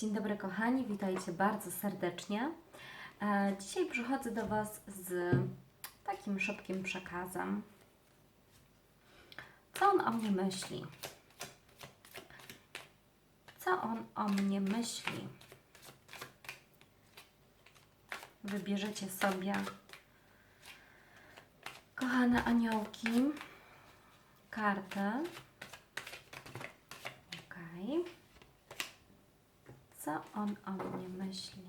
Dzień dobry kochani, witajcie bardzo serdecznie. E, Dzisiaj przychodzę do Was z takim szybkim przekazem. Co on o mnie myśli? Co on o mnie myśli? Wybierzecie sobie, kochane aniołki, kartę. Okej. Co on o mnie myśli?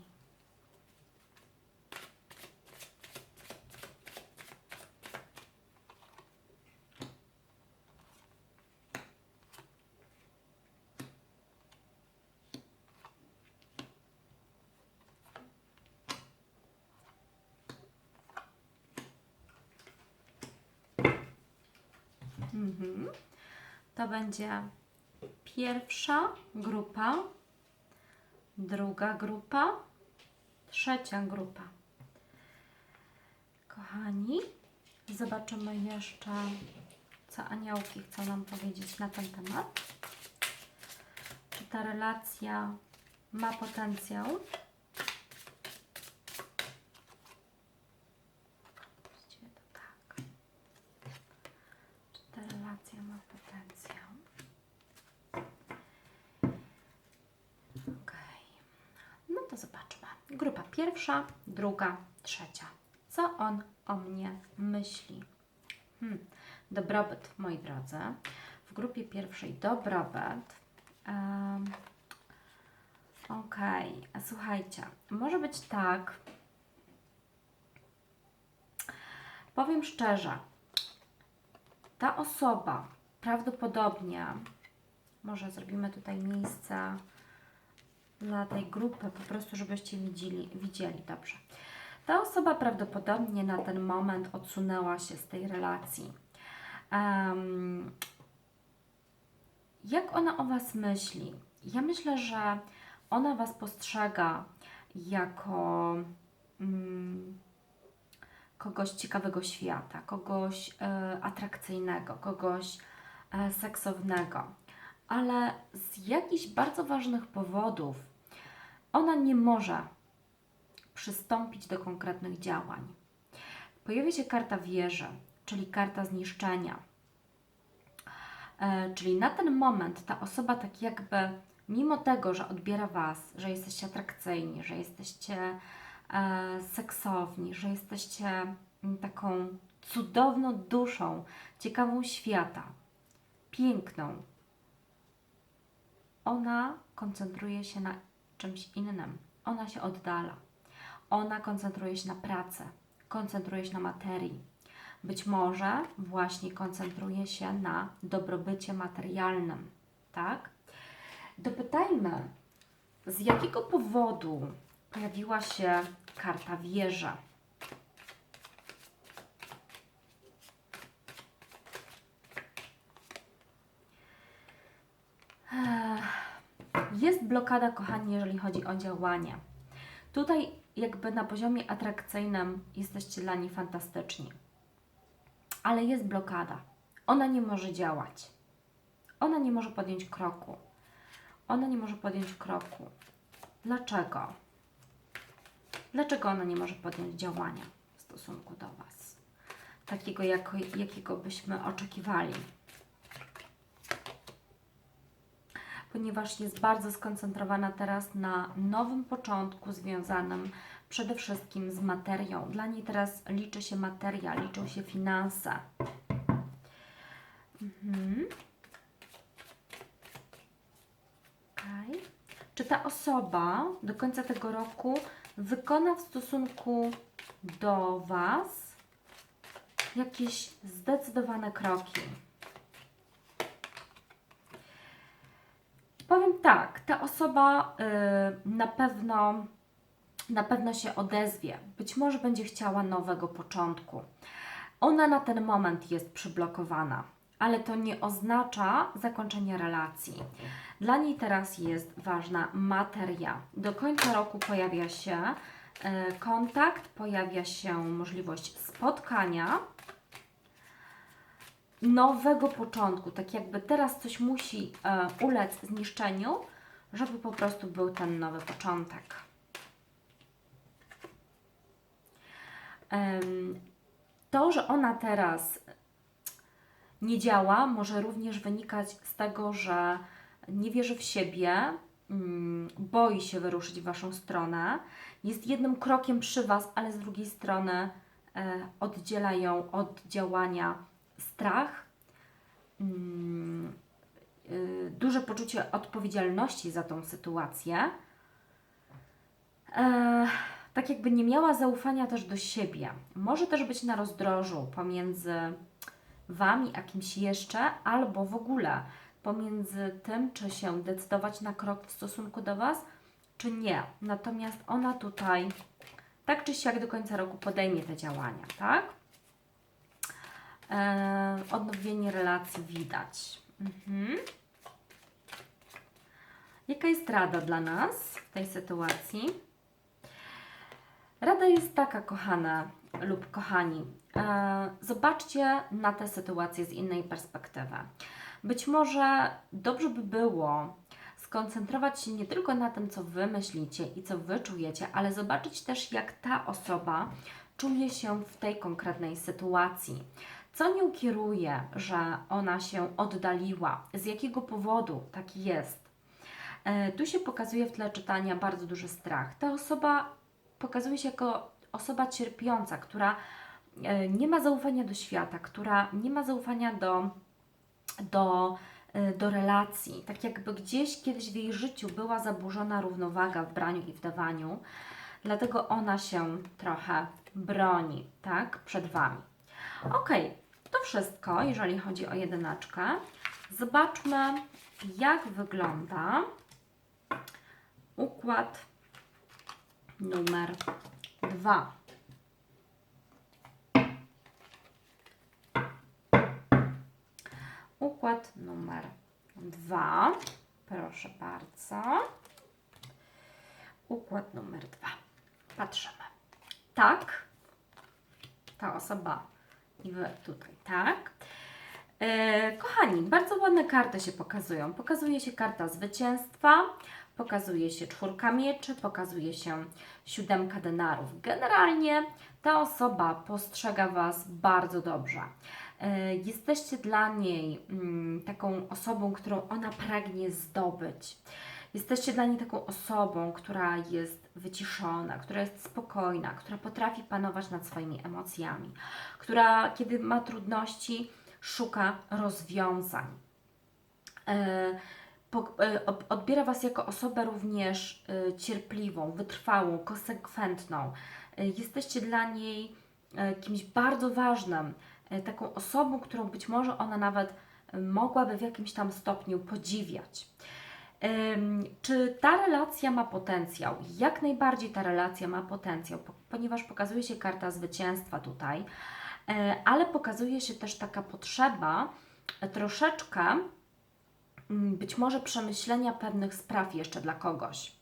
Mhm. To będzie pierwsza grupa druga grupa, trzecia grupa. Kochani, zobaczymy jeszcze, co aniołki chcą nam powiedzieć na ten temat. Czy ta relacja ma potencjał? Właściwie to tak. Czy ta relacja ma potencjał? Okej. No to zobaczmy. Grupa pierwsza, druga, trzecia. Co on o mnie myśli? Hmm. Dobrobyt, moi drodzy. W grupie pierwszej dobrobyt. Um, Okej, a słuchajcie, może być tak. Powiem szczerze, ta osoba prawdopodobnie, może zrobimy tutaj miejsce dla tej grupy, po prostu żebyście widzieli, widzieli dobrze. Ta osoba prawdopodobnie na ten moment odsunęła się z tej relacji. Em, jak ona o Was myśli? Ja myślę, że ona Was postrzega jako mm, kogoś ciekawego świata, kogoś e, atrakcyjnego, kogoś e, seksownego, ale z jakichś bardzo ważnych powodów ona nie może przystąpić do konkretnych działań. Pojawia się karta wieży, czyli karta zniszczenia. E, czyli na ten moment ta osoba tak jakby, mimo tego, że odbiera Was, że jesteście atrakcyjni, że jesteście e, seksowni, że jesteście mm, taką cudowną duszą, ciekawą świata, piękną, ona koncentruje się na czymś innym. Ona się oddala. Ona koncentruje się na pracy, koncentruje się na materii. Być może właśnie koncentruje się na dobrobycie materialnym, tak? Dopytajmy, z jakiego powodu pojawiła się karta wieża? Jest blokada, kochani, jeżeli chodzi o działanie. Tutaj jakby na poziomie atrakcyjnym jesteście dla niej fantastyczni. Ale jest blokada. Ona nie może działać. Ona nie może podjąć kroku. Ona nie może podjąć kroku. Dlaczego? Dlaczego ona nie może podjąć działania w stosunku do Was? Takiego, jakiego byśmy oczekiwali. Ponieważ jest bardzo skoncentrowana teraz na nowym początku związanym przede wszystkim z materią. Dla niej teraz liczy się materia, liczą się finanse. Mhm. Okay. Czy ta osoba do końca tego roku wykona w stosunku do Was jakieś zdecydowane kroki? Powiem tak, ta osoba y, na pewno na pewno się odezwie. Być może będzie chciała nowego początku. Ona na ten moment jest przyblokowana, ale to nie oznacza zakończenia relacji. Dla niej teraz jest ważna materia. Do końca roku pojawia się y, kontakt, pojawia się możliwość spotkania nowego początku, tak jakby teraz coś musi e, ulec zniszczeniu, żeby po prostu był ten nowy początek. To, że ona teraz nie działa, może również wynikać z tego, że nie wierzy w siebie, mm, boi się wyruszyć w Waszą stronę, jest jednym krokiem przy Was, ale z drugiej strony e, oddziela ją od działania strach, mm, y, duże poczucie odpowiedzialności za tą sytuację. E, tak jakby nie miała zaufania też do siebie. Może też być na rozdrożu pomiędzy Wami a kimś jeszcze, albo w ogóle pomiędzy tym, czy się decydować na krok w stosunku do Was, czy nie. Natomiast ona tutaj tak czy siak do końca roku podejmie te działania, tak? E, odnowienie relacji widać. Mhm. Jaka jest rada dla nas w tej sytuacji? Rada jest taka, kochane lub kochani. E, zobaczcie na tę sytuację z innej perspektywy. Być może dobrze by było skoncentrować się nie tylko na tym, co Wy myślicie i co Wy czujecie, ale zobaczyć też, jak ta osoba czuje się w tej konkretnej sytuacji. Co nią kieruje, że ona się oddaliła? Z jakiego powodu tak jest? E, Tu się pokazuje w tle czytania bardzo duży strach. Ta osoba pokazuje się jako osoba cierpiąca, która e, nie ma zaufania do świata, która nie ma zaufania do, do, e, do relacji. Tak jakby gdzieś kiedyś w jej życiu była zaburzona równowaga w braniu i w dawaniu, dlatego ona się trochę broni, tak, przed Wami. Ok, to wszystko, jeżeli chodzi o jedynaczkę. Zobaczmy, jak wygląda układ numer dwa. Układ numer dwa. Proszę bardzo. Układ numer dwa. Patrzymy. Tak. Ta osoba tutaj, tak. E, kochani, bardzo ładne karty się pokazują. Pokazuje się karta zwycięstwa, pokazuje się czwórka mieczy, pokazuje się siódemka denarów. Generalnie ta osoba postrzega Was bardzo dobrze. E, Jesteście dla niej mm, taką osobą, którą ona pragnie zdobyć. Jesteście dla niej taką osobą, która jest wyciszona, która jest spokojna, która potrafi panować nad swoimi emocjami, która, kiedy ma trudności, szuka rozwiązań. E, e, odbiera Was jako osobę również e, cierpliwą, wytrwałą, konsekwentną. Jesteście dla niej kimś bardzo ważnym, taką osobą, którą być może ona nawet mogłaby w jakimś tam stopniu podziwiać. Czy ta relacja ma potencjał? Jak najbardziej ta relacja ma potencjał, po- ponieważ pokazuje się karta zwycięstwa tutaj, e, ale pokazuje się też taka potrzeba e, troszeczkę mm, być może przemyślenia pewnych spraw jeszcze dla kogoś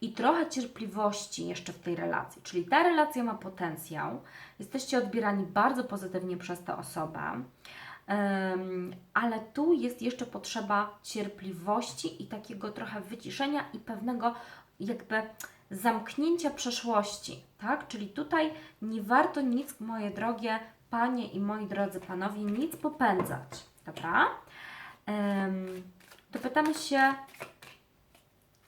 i trochę cierpliwości jeszcze w tej relacji. Czyli ta relacja ma potencjał, jesteście odbierani bardzo pozytywnie przez tę osobę, ale tu jest jeszcze potrzeba cierpliwości i takiego trochę wyciszenia i pewnego jakby zamknięcia przeszłości, tak? Czyli tutaj nie warto nic, moje drogie panie i moi drodzy panowie, nic popędzać, dobra? Dopytamy się,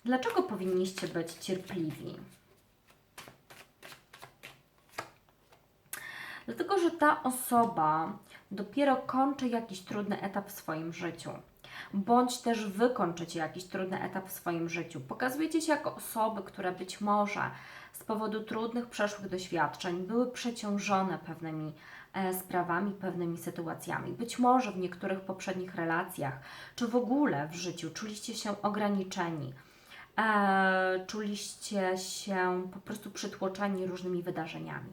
dlaczego powinniście być cierpliwi? Dlatego, że ta osoba dopiero kończy jakiś trudny etap w swoim życiu. Bądź też wy kończycie jakiś trudny etap w swoim życiu. Pokazujecie się jako osoby, które być może z powodu trudnych, przeszłych doświadczeń były przeciążone pewnymi e, sprawami, pewnymi sytuacjami. Być może w niektórych poprzednich relacjach, czy w ogóle w życiu czuliście się ograniczeni e, czuliście się po prostu przytłoczeni różnymi wydarzeniami.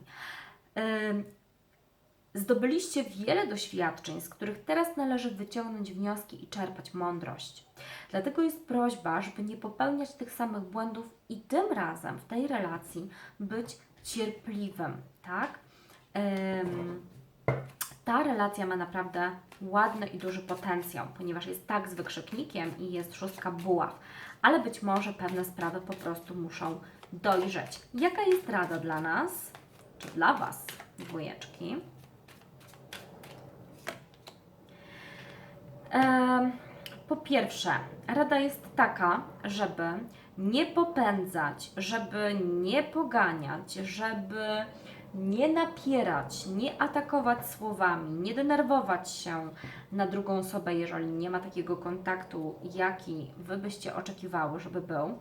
Zdobyliście wiele doświadczeń, z których teraz należy wyciągnąć wnioski i czerpać mądrość. Dlatego jest prośba, żeby nie popełniać tych samych błędów i tym razem w tej relacji być cierpliwym, tak? Ta relacja ma naprawdę ładny i duży potencjał, ponieważ jest tak z wykrzyknikiem i jest szóstka buław. ale być może pewne sprawy po prostu muszą dojrzeć. Jaka jest rada dla nas, czy dla Was, dwójeczki? Po pierwsze, rada jest taka, żeby nie popędzać, żeby nie poganiać, żeby nie napierać, nie atakować słowami, nie denerwować się na drugą osobę, jeżeli nie ma takiego kontaktu, jaki Wy byście oczekiwały, żeby był.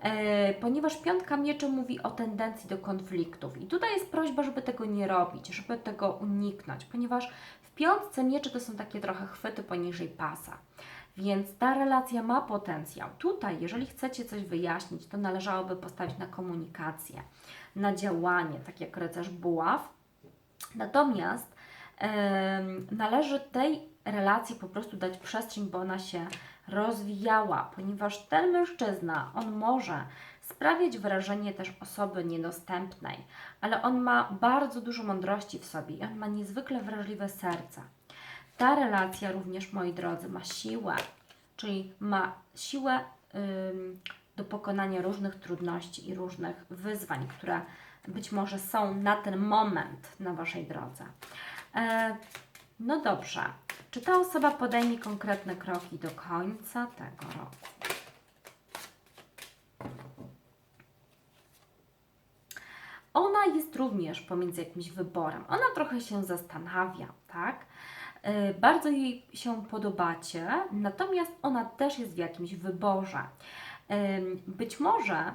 E, ponieważ piątka mieczy mówi o tendencji do konfliktów. I tutaj jest prośba, żeby tego nie robić, żeby tego uniknąć, ponieważ w piątce mieczy to są takie trochę chwyty poniżej pasa. Więc ta relacja ma potencjał. Tutaj, jeżeli chcecie coś wyjaśnić, to należałoby postawić na komunikację, na działanie, tak jak rycerz buław. Natomiast em, należy tej relacji po prostu dać przestrzeń, bo ona się rozwijała, ponieważ ten mężczyzna, on może sprawiać wrażenie też osoby niedostępnej, ale on ma bardzo dużo mądrości w sobie i on ma niezwykle wrażliwe serce. Ta relacja również, moi drodzy, ma siłę, czyli ma siłę do pokonania różnych trudności i różnych wyzwań, które być może są na ten moment na Waszej drodze. E, no dobrze. Czy ta osoba podejmie konkretne kroki do końca tego roku? Ona jest również pomiędzy jakimś wyborem. Ona trochę się zastanawia, tak? Yy, Bardzo jej się podobacie, natomiast ona też jest w jakimś wyborze. Być może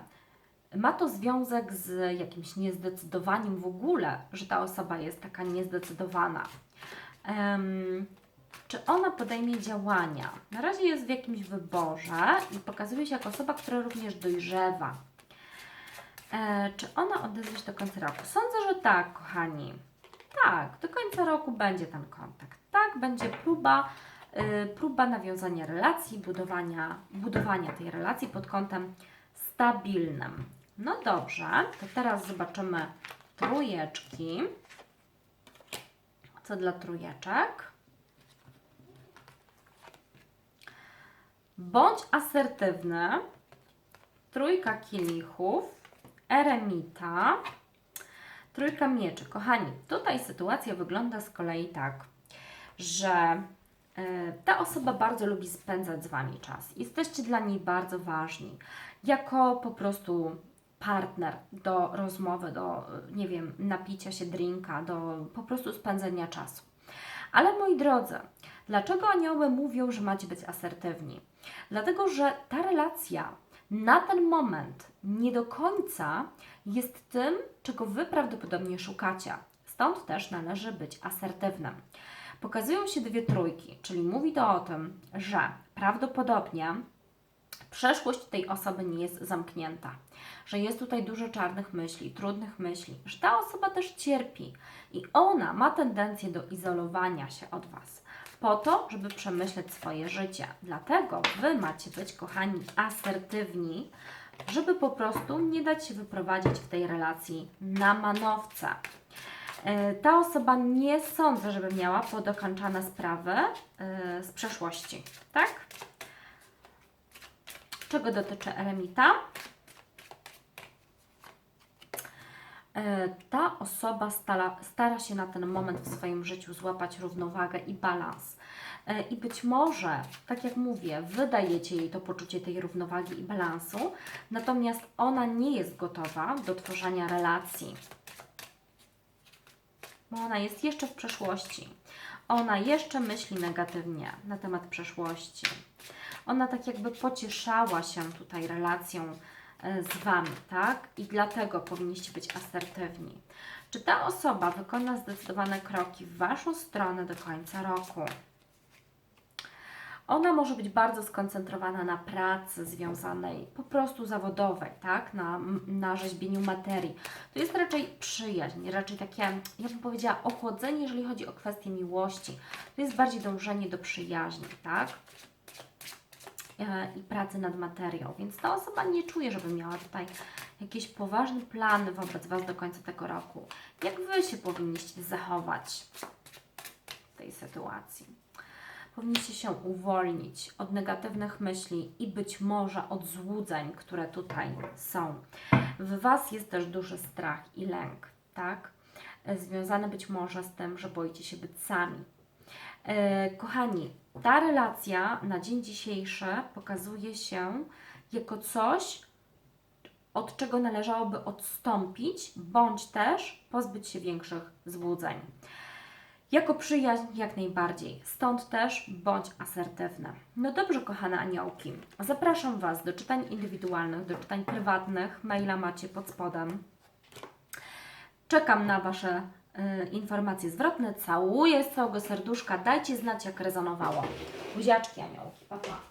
ma to związek z jakimś niezdecydowaniem w ogóle, że ta osoba jest taka niezdecydowana. Czy ona podejmie działania? Na razie jest w jakimś wyborze i pokazuje się jako osoba, która również dojrzewa. E, czy ona odezwie się do końca roku? Sądzę, że tak, kochani. Tak, do końca roku będzie ten kontakt. Tak, będzie próba, y, próba nawiązania relacji, budowania, budowania tej relacji pod kątem stabilnym. No dobrze, to teraz zobaczymy trójeczki. Co dla trójeczek? Bądź asertywny. Trójka kielichów, eremita, trójka mieczy. Kochani, tutaj sytuacja wygląda z kolei tak, że e, ta osoba bardzo lubi spędzać z Wami czas. Jesteście dla niej bardzo ważni. Jako po prostu partner do rozmowy, do, nie wiem, napicia się drinka, do po prostu spędzenia czasu. Ale moi drodzy, dlaczego anioły mówią, że macie być asertywni? Dlatego, że ta relacja na ten moment nie do końca jest tym, czego Wy prawdopodobnie szukacie. Stąd też należy być asertywnym. Pokazują się dwie trójki, czyli mówi to o tym, że prawdopodobnie przeszłość tej osoby nie jest zamknięta, że jest tutaj dużo czarnych myśli, trudnych myśli, że ta osoba też cierpi i ona ma tendencję do izolowania się od Was po to, żeby przemyśleć swoje życie. Dlatego Wy macie być, kochani, asertywni, żeby po prostu nie dać się wyprowadzić w tej relacji na manowce. E, Ta osoba nie sądzę, żeby miała podokończane sprawy e, z przeszłości, tak? Czego dotyczy eremita? E, Ta osoba stara, stara się na ten moment w swoim życiu złapać równowagę i balans. E, I być może, tak jak mówię, wydajecie jej to poczucie tej równowagi i balansu, natomiast ona nie jest gotowa do tworzenia relacji bo ona jest jeszcze w przeszłości. Ona jeszcze myśli negatywnie na temat przeszłości. Ona tak jakby pocieszała się tutaj relacją e, z Wami, tak? I dlatego powinniście być asertywni. Czy ta osoba wykona zdecydowane kroki w Waszą stronę do końca roku? Ona może być bardzo skoncentrowana na pracy związanej po prostu zawodowej, tak? Na, na rzeźbieniu materii. To jest raczej przyjaźń, raczej takie, ja bym powiedziała, ochłodzenie, jeżeli chodzi o kwestię miłości. To jest bardziej dążenie do przyjaźni, tak? E, I pracy nad materią. Więc ta osoba nie czuje, żeby miała tutaj jakieś poważne plany wobec Was do końca tego roku. Jak Wy się powinniście zachować w tej sytuacji? powinniście się uwolnić od negatywnych myśli i być może od złudzeń, które tutaj są. W Was jest też duży strach i lęk, tak? E, Związany być może z tym, że boicie się być sami. E, Kochani, ta relacja na dzień dzisiejszy pokazuje się jako coś, od czego należałoby odstąpić, bądź też pozbyć się większych złudzeń. Jako przyjaźń jak najbardziej, stąd też bądź asertywna. No dobrze, kochane aniołki, zapraszam Was do czytań indywidualnych, do czytań prywatnych. Maila macie pod spodem. Czekam na Wasze informacje zwrotne. Całuję z całego serduszka. Dajcie znać, jak rezonowało. Buziaczki, aniołki. Pa, pa.